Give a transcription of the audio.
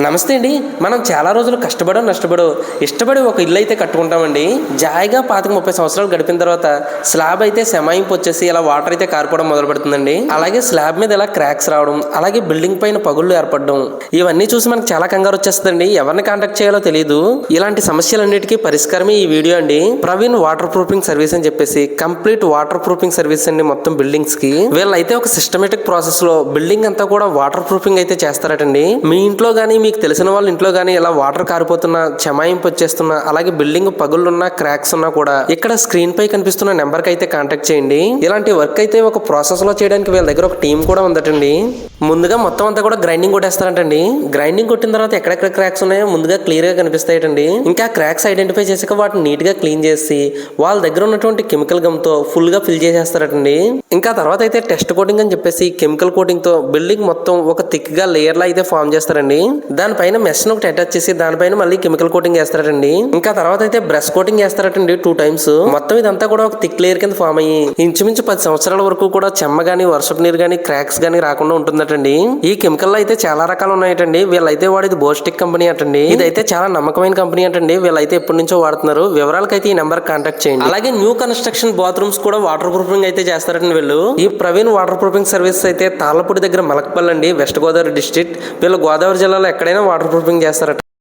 నమస్తే అండి. మనం చాలా రోజులు కష్టపడో నష్టపడో ఇష్టపడి ఒక ఇల్లు అయితే కట్టుకుంటామండి. జాయిగా పాతిక ముప్పై సంవత్సరాలు గడిపిన తర్వాత స్లాబ్ అయితే సెమాయింపు వచ్చేసి ఇలా వాటర్ అయితే కారిపోవడం మొదలు పెడుతుందండి. అలాగే స్లాబ్ మీద ఇలా క్రాక్స్ రావడం అలాగే బిల్డింగ్ పైన పగుళ్ళు ఏర్పడడం ఇవన్నీ చూసి మనకు చాలా కంగారు వచ్చేస్తుందండి. ఎవరిని కాంటాక్ట్ చేయాలో తెలియదు ఇలాంటి సమస్యలన్నిటికీ పరిష్కారమే ఈ వీడియో అండి. ప్రవీణ్ వాటర్ ప్రూఫింగ్ సర్వీస్ అని చెప్పేసి కంప్లీట్ వాటర్ ప్రూఫింగ్ సర్వీస్ అండి మొత్తం బిల్డింగ్స్కి వీళ్ళైతే ఒక సిస్టమేటిక్ ప్రాసెస్లో బిల్డింగ్ అంతా కూడా వాటర్ ప్రూఫింగ్ అయితే చేస్తారటండి. మీ ఇంట్లో కానీ మీకు తెలిసిన వాళ్ళ ఇంట్లో కానీ ఇలా వాటర్ కారిపోతున్నా చెమాయింపు వచ్చేస్తున్నా అలాగే బిల్డింగ్ పగుళ్ళున్నా క్రాక్స్ ఉన్నా కూడా ఇక్కడ స్క్రీన్ పై కనిపిస్తున్న నెంబర్కి అయితే కాంటాక్ట్ చేయండి. ఇలాంటి వర్క్ అయితే ఒక ప్రాసెస్లో చేయడానికి వీళ్ళ దగ్గర ఒక టీం కూడా ఉందటండి. ముందుగా మొత్తం అంతా కూడా గ్రైండింగ్ కొట్టేస్తారంటండి. గ్రైండింగ్ కొట్టిన తర్వాత ఎక్కడెక్కడ క్రాక్స్ ఉన్నాయో ముందుగా క్లియర్గా కనిపిస్తాయటండి. ఇంకా క్రాక్స్ ఐడెంటిఫై చేసాక వాటిని నీట్గా క్లీన్ చేసి వాళ్ళ దగ్గర ఉన్నటువంటి కెమికల్ గమ్తో ఫుల్గా ఫిల్ చేసేస్తారటండి. ఇంకా తర్వాత అయితే టెస్ట్ కోటింగ్ అని చెప్పేసి కెమికల్ కోటింగ్తో బిల్డింగ్ మొత్తం ఒక థిక్గా లేయర్ లా అయితే ఫామ్ చేస్తారండి. దానిపైన మెష్ ఒకటి అటాచ్ చేసి దానిపైన మళ్ళీ కెమికల్ కోటింగ్ వేస్తారటండి. ఇంకా తర్వాత అయితే బ్రష్ కోటింగ్ వేస్తారటండి టూ టైమ్స్ మొత్తం ఇదంతా కూడా ఒక థిక్ లేయర్ కింద ఫామ్ అయ్యి ఇంచుమించు పది సంవత్సరాల వరకు కూడా చెమ్మ గానీ వర్షపు నీరు గానీ క్రాక్స్ గానీ రాకుండా ఉంటుందటండి. ఈ కెమికల్ అయితే చాలా రకాలు ఉన్నాయటండి. వీళ్ళైతే వాడేది బోస్టిక్ కంపెనీ అటండి. ఇదైతే చాలా నమ్మకమైన కంపెనీ అంటండి. వీళ్ళైతే ఎప్పటి నుంచో వాడుతున్నారు. వివరాలకైతే ఈ నెంబర్ కాంటాక్ట్ చేయండి. అలాగే న్యూ కన్స్ట్రక్షన్ బాత్రూమ్స్ కూడా వాటర్ ప్రూఫింగ్ అయితే చేస్తారండి వీళ్ళు. ఈ ప్రవీణ్ వాటర్ ప్రూఫింగ్ సర్వీస్ అయితే తాళ్ళపూడి దగ్గర మలకపల్లి అండి వెస్ట్ గోదావరి డిస్ట్రిక్ట్ వీళ్ళు గోదావరి జిల్లాలో ఎక్కడైనా వాటర్ ప్రూఫింగ్ చేస్తారట.